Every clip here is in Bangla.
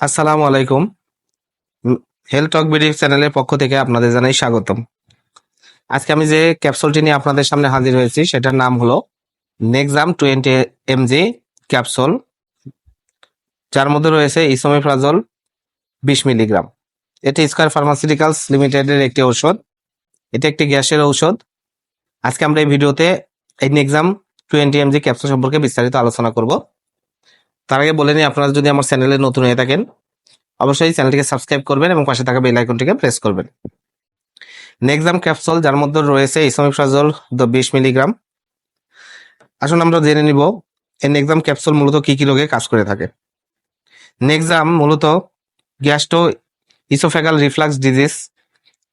আসসালামু আলাইকুম। হেলথ টক বিডি চ্যানেলের পক্ষ থেকে আপনাদের জানাই স্বাগতম। আজকে আমি যে ক্যাপসুলটি নিয়ে আপনাদের সামনে হাজির হয়েছি, সেটার নাম হলো নেক্সাম টোয়েন্টি এমজি ক্যাপসুল। যার মধ্যে রয়েছে ইসোমিফ্রাজল বিশ মিলিগ্রাম। এটি স্কয়ার ফার্মাসিউটিক্যালস লিমিটেডের একটি ঔষধ। এটি একটি গ্যাসের ঔষধ। আজকে আমরা এই ভিডিওতে এই নেক্সাম টোয়েন্টি এমজি ক্যাপসুল সম্পর্কে বিস্তারিত আলোচনা করব। তার আগে বলে নিই, আপনারা যদি আমার চ্যানেলে নতুন হয়ে থাকেন, অবশ্যই চ্যানেলটিকে সাবস্ক্রাইব করবেন এবং পাশে থাকা বেল আইকনটিকে প্রেস করবেন। নেক্সাম ক্যাপসুল যার মধ্যে রয়েছে ইসোমিফ্রাজল বিশ মিলিগ্রাম। আসুন আমরা জেনে নিব, এই নেক্সাম ক্যাপসুল মূলত কি কি রোগে কাজ করে থাকে। নেক্সাম মূলত gastro oesophageal reflux disease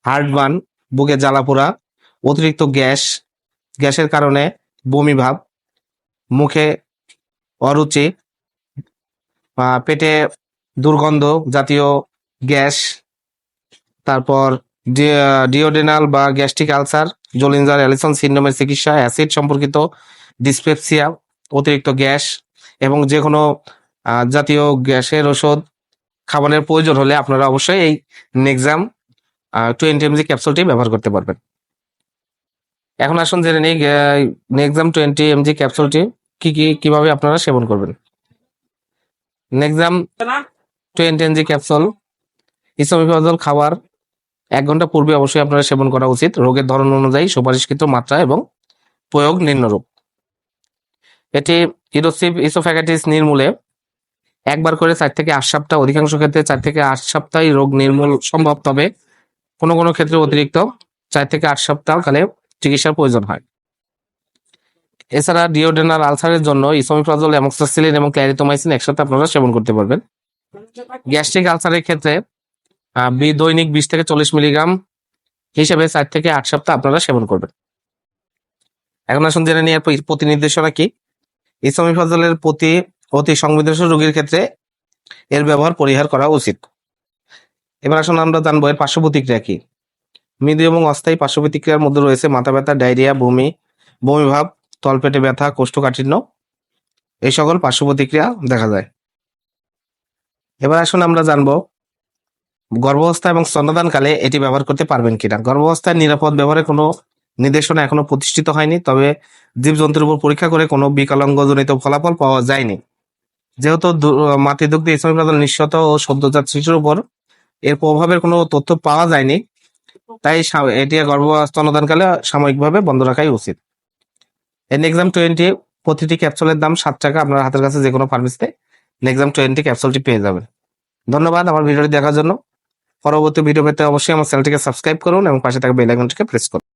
heartburn বুকে জ্বালাপোড়া, অতিরিক্ত গ্যাস, গ্যাসের কারণে বমি ভাব, মুখে অরুচি পেটে দুর্গন্ধ জাতীয় গ্যাস, তারপর ডিওডেনাল বা গ্যাস্ট্রিক আলসার, জোলিনজার অ্যালিসন সিন্ড্রোমের চিকিৎসা, অ্যাসিড সম্পর্কিত ডিসপেপসিয়া, অতিরিক্ত গ্যাস এবং যে কোনো জাতীয় গ্যাসের ওষুধ খাবারের প্রয়োজন হলে আপনারা অবশ্যই এই নেক্সাম টোয়েন্টি এমজি ক্যাপসুলটি ব্যবহার করতে পারবেন। এখন আসুন জেনে নিই নেক্সাম টোয়েন্টি এমজি ক্যাপসুলটি কি কি, কীভাবে আপনারা সেবন করবেন। Nexum twenty mg capsule esomeprazole খাওয়ার এক ঘণ্টা পূর্বে অবশ্যই আপনারা সেবন করা উচিত। রোগের ধরন অনুযায়ী সুপারিশকৃত মাত্রা এবং প্রয়োগ নিম্নরূপ। এটি ইরোসিভ ইসোফ্যাগাইটিস নির্মূলে একবার করে চার থেকে আট সপ্তাহ অধিকাংশ ক্ষেত্রে চার থেকে আট সপ্তাহে রোগ নির্মূল সম্ভব তবে কোনো কোনো ক্ষেত্রে অতিরিক্ত চার থেকে আট সপ্তাহ কালে চিকিৎসার প্রয়োজন হয়। এছাড়া ডিওডেনাল আলসারের জন্য ইসোমিফ্রাজল অ্যামোক্সাসিলিন এবং ক্ল্যারিটোমাইসিন একসাথে আপনারা সেবন করতে পারবেন। গ্যাস্ট্রিক আলসারের ক্ষেত্রে বি- দৈনিক বিশ থেকে চল্লিশ মিলিগ্রাম হিসেবে চার থেকে আট সপ্তাহ আপনারা সেবন করবেন। এখন আসুন জেনে নিয়ে প্রতি নির্দেশনা কি? ইসোমিফাজলের প্রতি অতি সংবেদনশীল রোগীর ক্ষেত্রে এর ব্যবহার পরিহার করা উচিত। এবার আসুন আমরা জানব এর পার্শ্ব প্রতিক্রিয়া কি। মৃদু এবং অস্থায়ী পার্শ্ব প্রতিক্রিয়ার মধ্যে রয়েছে মাথা ব্যথা ডায়রিয়া, বমি বমিভাব তলপেটে ব্যথা, কোষ্ঠকাঠিন্য, এই সকল পার্শ্ব প্রতিক্রিয়া দেখা যায়। এবার আসুন আমরা জানব, গর্ভাবস্থা এবং স্তন্যদানকালে এটি ব্যবহার করতে পারবেন কিনা? গর্ভাবস্থায় নিরাপদ ব্যবহারের কোনো নির্দেশনা এখনও প্রতিষ্ঠিত হয়নি, তবে জীবজন্তুর উপর পরীক্ষা করে কোনো বিকলাঙ্গজনিত ফলাফল পাওয়া যায়নি। যেহেতু মাতৃদুগ্ধ ইসলামী নিঃশত ও সদ্যজাত শিশুর উপর এর প্রভাবের কোনো তথ্য পাওয়া যায়নি, তাই এটি গর্ভস্তনদানকালে সাময়িকভাবে বন্ধ রাখাই উচিত। নেক্সাম টোয়েন্টি প্রতিটি ক্যাপসুলের দাম সাত টাকা আপনার হাতের কাছে যে কোনো ফার্মেসিতে নেক্সাম টোয়েন্টি ক্যাপসুলটি পেয়ে যাবেন। ধন্যবাদ আমার ভিডিওটি দেখার জন্য। পরবর্তী ভিডিও পেতে অবশ্যই আমার চ্যানেলটিকে সাবস্ক্রাইব করুন এবং পাশে থাকা বেল আইকনটিকে প্রেস করুন।